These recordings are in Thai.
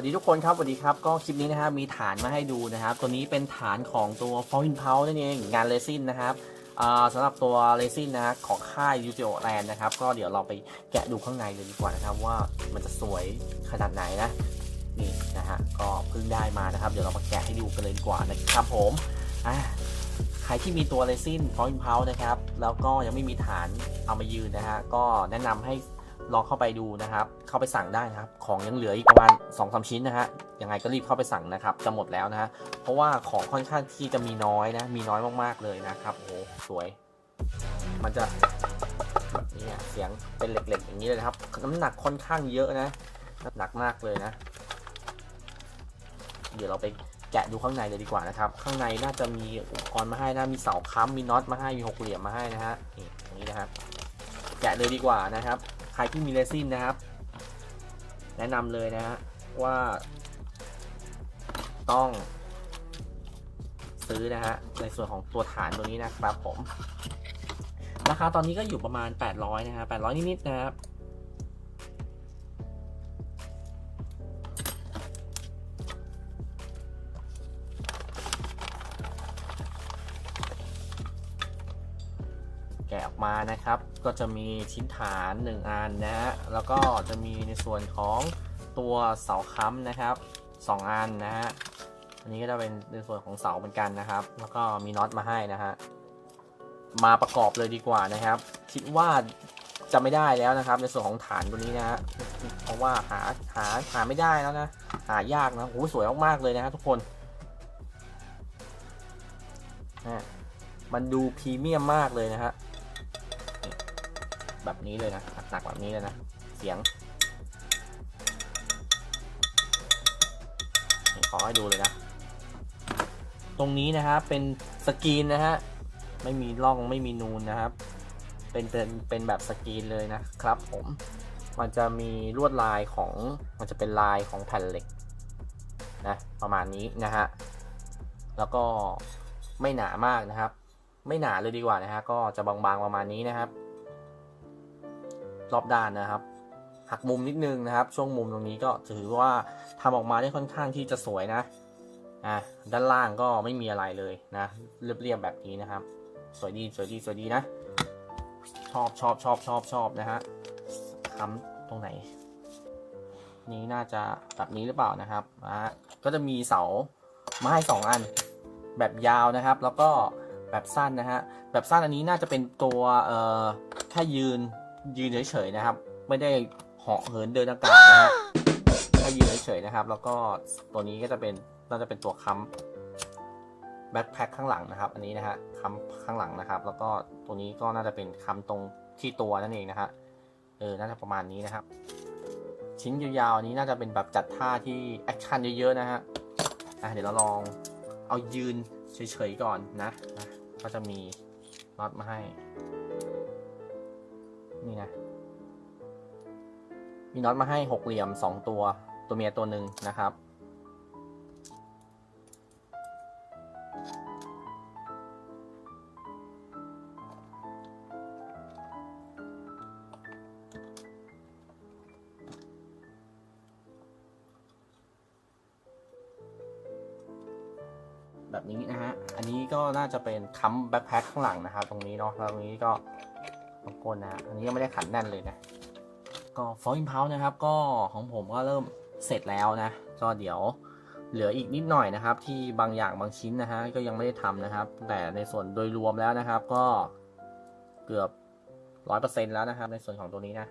วัสดีทุกคนครับสวัสดีครับ ก็คลิปนี้นะครับมีฐานมาให้ดูนะครับ ตัวนี้เป็นฐานของตัว f o r i n p o w นั่นเองงานเรซินนะครับอ่าสำหรับตัวเรซินนะฮะของค่ายยูจิโอแลนด์นะครับ ก็เดี๋ยวเราไปแกะดูข้างในเลยดีกว่านะครับ ว่ามันจะสวยขนาดไหนนะนี่นะฮะก็เพิ่งได้มานะครับ เดี๋ยวเรามาแกะให้ดูกันเลยดีกว่านะครับผมอะใครที่มีตัวเรซิน f o r i n p o w นะครับแล้วก็ยังไม่มีฐานเอามายืนนะฮะก็แนะนำให้ ลองเข้าไปดูนะครับ เข้าไปสั่งได้นะครับ ของยังเหลืออีกประมาณ2อสชิ้นนะฮะ ยังไงก็รีบเข้าไปสั่งนะครับ จะหมดแล้วนะฮะ เพราะว่าของค่อนข้างที่จะมีน้อยนะ มีน้อยมากๆเลยนะครับ โอ้โห สวย มันจะแบบนี้อะเสียงเป็นเหล็กๆ อย่างนี้เลยนะครับ น้ำหนักค่อนข้างเยอะนะ น้ำหนักมากเลยนะ เดี๋ยวเราไปแกะดูข้างในเลยดีกว่านะครับ ข้างในน่าจะมีอุปกรณ์มาให้นะ มีเสาค้ำมีน็อตมาให้ มีหกเหลี่ยมมาให้นะฮะนี่อย่างนี้นะครับแกะเลยดีกว่านะครับ รที่มีเรซินนะครับ แนะนำเลยนะฮะว่า ต้อง ซื้อนะฮะในส่วนของตัวฐานตัวนี้นะครับผม ราคาตอนนี้ก็อยู่ประมาณ 800 นะฮะ800 นิดๆนะครับ มานะครับ ก็จะมีชิ้นฐาน 1 อันนะฮะแล้วก็จะมีในส่วนของตัวเสาค้ำนะครับ 2 อันนะฮะอันนี้ก็จะเป็นในส่วนของเสาเหมือนกันนะครับ แล้วก็มีน็อตมาให้นะฮะมาประกอบเลยดีกว่านะครับ คิดว่าจะไม่ได้แล้วนะครับ ในส่วนของฐานตัวนี้นะฮะเพราะว่าหาหาหาไม่ได้แล้วนะ หายากนะโอ้โหสวยมากๆเลยนะฮะทุกคนนะมันดูพรีเมียมมากเลยนะฮะ แบบนี้เลยนะหนักๆแบบนี้เลยนะ เสียงขอให้ดูเลยนะ ตรงนี้นะฮะเป็นสกรีนนะฮะ ไม่มีร่องไม่มีนูนนะครับ เป็นเป็นเป็นแบบสกรีนเลยนะครับผม มันจะมีลวดลายของ มันจะเป็นลายของแผ่นเหล็กนะประมาณนี้นะฮะ แล้วก็ไม่หนามากนะครับ ไม่หนาเลยดีกว่านะฮะ ก็จะบางๆประมาณนี้นะครับ รอบด้านนะครับหักมุมนิดนึงนะครับ ช่วงมุมตรงนี้ก็ถือว่าทำออกมาได้ค่อนข้างที่จะสวยนะอะด้านล่างก็ไม่มีอะไรเลยนะเรียบๆแบบนี้นะครับ สวยดีสวยดีสวยดีนะ ชอบชอบชอบชอบชอบนะฮะค้ำตรงไหน นี้น่าจะแบบนี้หรือเปล่านะครับนะฮะก็จะมีเสาไม้สองอัน แบบยาวนะครับ แล้วก็แบบสั้นนะฮะแบบสั้นอันนี้น่าจะเป็นตัวเอ่อแค่ยืน ยืนเฉยๆนะครับ ไม่ได้เหาะเหินเดินอากาศนะฮะแค่ยืนเฉยๆนะครับ แล้วก็ตัวนี้ก็จะเป็นน่าจะเป็นตัวค้ำแบ็คแพ็คข้างหลังนะครับ อันนี้นะฮะค้ำข้างหลังนะครับ แล้วก็ตัวนี้ก็น่าจะเป็นค้ำตรงที่ตัวนั่นเองนะฮะเออน่าจะประมาณนี้นะครับ ชิ้นยาวๆนี้น่าจะเป็นแบบจัดท่าที่แอคชั่นเยอะๆนะฮะอะเดี๋ยวเราลองเอายืนเฉยๆก่อนนะนะก็จะมีน็อตมาให้ นี่นะ มีน็อตมาให้หกเหลี่ยมสองตัว ตัวเมียตัวหนึ่งนะครับ แบบนี้นะฮะ อันนี้ก็น่าจะเป็นค้ำแบ็คแพ็คข้างหลังนะครับ ตรงนี้เนาะแล้วตรงนี้ก็ ตรงก้นนะอันนี้ยังไม่ได้ขันแน่นเลยนะ ก็ฟอร์อินพาวนะครับ ก็ของผมก็เริ่มเสร็จแล้วนะ ก็เดี๋ยวเหลืออีกนิดหน่อยนะครับ ที่บางอย่างบางชิ้นนะฮะก็ยังไม่ได้ทำนะครับ แต่ในส่วนโดยรวมแล้วนะครับ ก็เกือบร้อยเปอร์เซ็นแล้วนะครับ ในส่วนของตัวนี้นะ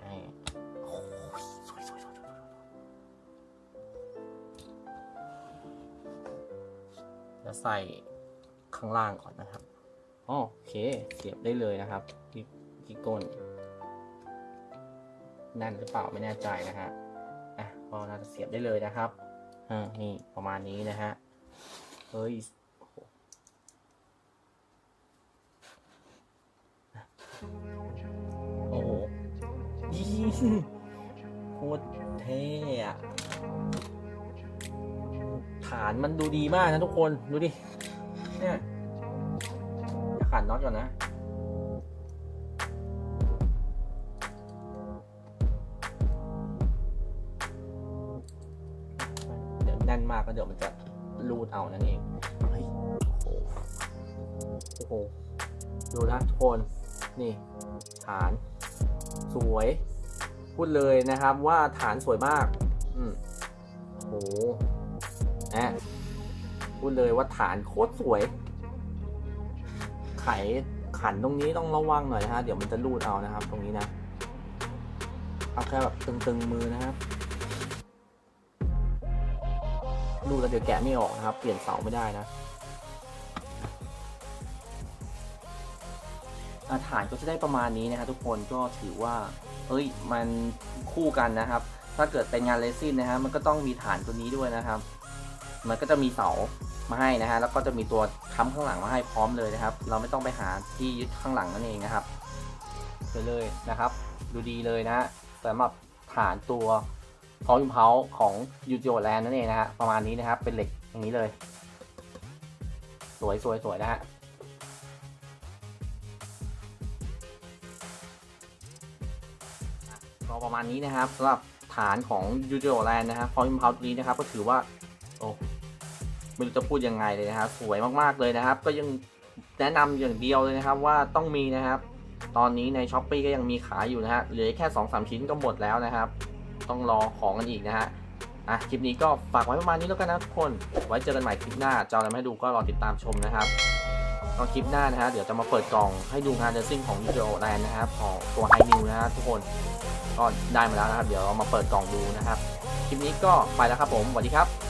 ไอ้วใส่ข้างล่างก่อนนะครับ โอเค เสียบได้เลยนะครับที่ก้นแน่นหรือเปล่าไม่แน่ใจนะฮะอะก็น่าจะเสียบได้เลยนะครับอ่านี่ประมาณนี้นะฮะเฮ้ยโอ้โหโคตรเท่อะฐานมันดูดีมากนะทุกคน ดูดิ เนี่ย ขันน็อตก่อนนะเดี๋ยวแน่นมากก็เดี๋ยวมันจะรูดเอานั่นเองเฮ้ยโอ้โหโอ้โหดูนะทุกคนนี่ฐานสวย พูดเลยนะครับว่าฐานสวยมาก อืมโอ้โหนะพูดเลยว่าฐานโคตรสวย ไขขันตรงนี้ต้องระวังหน่อยนะฮะ เดี๋ยวมันจะรูดเอานะครับ ตรงนี้นะ เอาแค่แบบตึงๆมือนะครับ รูดแล้วเดี๋ยวแกะไม่ออกนะครับ เปลี่ยนเสาไม่ได้นะอาฐานก็จะได้ประมาณนี้นะครับทุกคนก็ถือว่า เอ้ย มันคู่กันนะครับ ถ้าเกิดเป็นงานเลซินนะฮะ มันก็ต้องมีฐานตัวนี้ด้วยนะครับ มันก็จะมีเสามาให้นะฮะแล้วก็จะมีตัวค้ำข้างหลังมาให้พร้อมเลยนะครับ เราไม่ต้องไปหาที่ยึดข้างหลังนั่นเองนะครับไปเลยนะครับ ดูดีเลยนะฮะสำหรับฐานตัวพร้อมเพาของยูจิโอแลนนั่นเองนะฮะประมาณนี้นะครับ เป็นเหล็กอย่างนี้เลย สวยสวยสวยนะฮะก็ประมาณนี้นะครับสำหรับฐานของยูจิโอแลนนะครับพร้อมเพาตัวนี้นะครับ ก็ถือว่า โอ้ไม่รู้จะพูดยังไงเลยนะครับสวยมากๆเลยนะครับ ก็ยังแนะนำอย่างเดียวเลยนะครับว่าต้องมีนะครับ ตอนนี้ในช้อปปีก็ยังมีขายอยู่นะฮะเหลือแค่2อสชิ้นก็หมดแล้วนะครับ ต้องรอของกันอีกนะฮะอะคลิปนี้ก็ฝากไว้ประมาณนี้แล้วกันนะทุกคน ไว้เจอกันใหม่คลิปหน้าจะเอาอะไรมาให้ดูก็รอติดตามชมนะครับตอนคลิปหน้านะฮะเดี๋ยวจะมาเปิดกล่องให้ดูงานเดซซิ่งของยูโ o แลนนะครับของตัวไฮนิวนะฮะทุกคนก็ได้มาแล้วนะครับ เดี๋ยวเรามาเปิดกล่องดูนะครับ คลิปนี้ก็ไปแล้วครับผมสวัสดีครับ